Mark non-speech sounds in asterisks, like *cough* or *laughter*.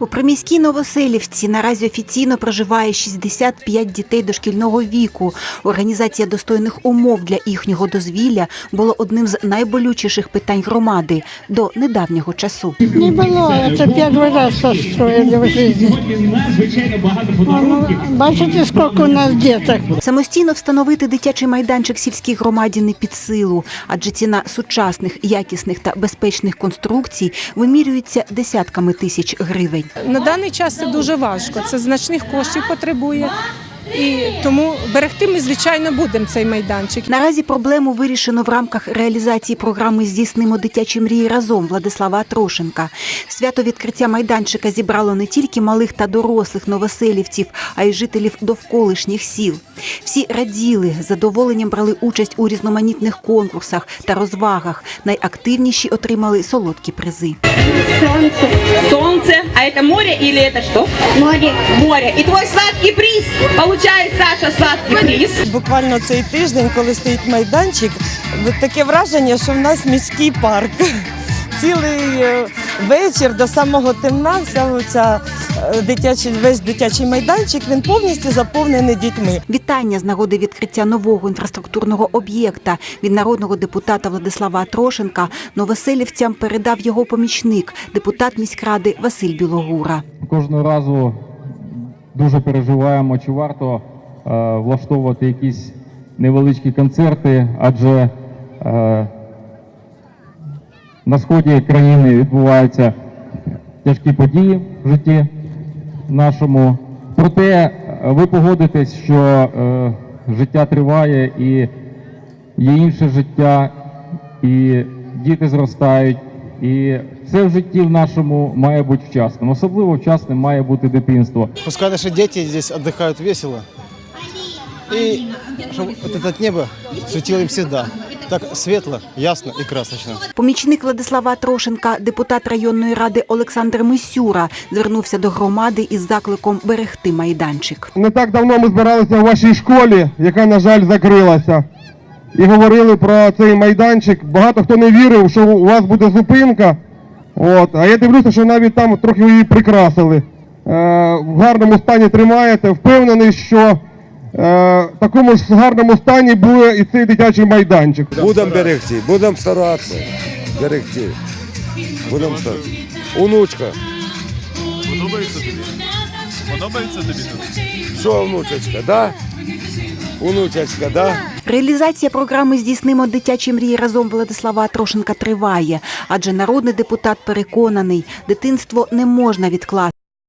У приміській Новоселівці наразі офіційно проживає 65 дітей дошкільного віку. Організація достойних умов для їхнього дозвілля було одним з найболючіших питань громади до недавнього часу. Не было, это первый раз построили в жизни. Ну, бачите, сколько у нас деток. Самостійно встановити дитячий майданчик сільській громаді не під силу, адже ціна сучасних, якісних та безпечних конструкцій вимірюється десятками тисяч гривень. На даний час це дуже важко. Це значних коштів потребує. І тому берегти ми, звичайно, будемо цей майданчик. Наразі проблему вирішено в рамках реалізації програми Здійснимо дитячі мрії разом Владислава Трошенка. Свято відкриття майданчика зібрало не тільки малих та дорослих новоселівців, а й жителів довколишніх сіл. Всі раділи, задоволенням брали участь у різноманітних конкурсах та розвагах. Найактивніші отримали солодкі призи. Солнце. А это море или это что? Море. Море. И твой сладкий приз. Получает Саша сладкий приз. Буквально цей тиждень, коли стоїть майданчик, таке враження, що в нас міський парк. *laughs* Цілий е, вечір до самого темна, вся е, дитячий, весь дитячий майданчик, він повністю заповнений дітьми. Вітання з нагоди відкриття нового інфраструктурного об'єкта від народного депутата Владислава Трошенка новоселівцям передав його помічник, депутат міськради Василь Білогура. Кожного разу дуже переживаємо, чи варто е, влаштовувати якісь невеличкі концерти, адже е, на сході країни відбуваються тяжкі події в житті нашому. Проте е, ви погодитесь, що е, життя триває і є інше життя, і діти зростають. І все в житті в нашому має бути вчасним. Особливо вчасним має бути дитинство. Пускай наши дети здесь отдыхают весело. И чтобы вот это небо светило им всегда. Так светло, ясно и красочно. Помічник Владислава Трошенка, депутат районної ради Олександр Мисюра, звернувся до громади із закликом берегти майданчик. Не так давно ми збиралися у вашій школі, яка, на жаль, закрилася. І говорили про цей майданчик. Багато хто не вірив, що у вас буде зупинка. От. А я дивлюся, що навіть там трохи її прикрасили. Е, в гарному стані тримаєте. Впевнений, що е, в такому ж гарному стані буде і цей дитячий майданчик. Будемо берегти, будемо старатися берегти. Будемо старатися. Онучка. Подобається тобі? Подобається тобі тут? Що, внучечка, да? Онучечка, да? Реалізація програми Здійснимо дитячі мрії разом Владислава Трошенка триває, адже народний депутат переконаний, дитинство не можна відкласти.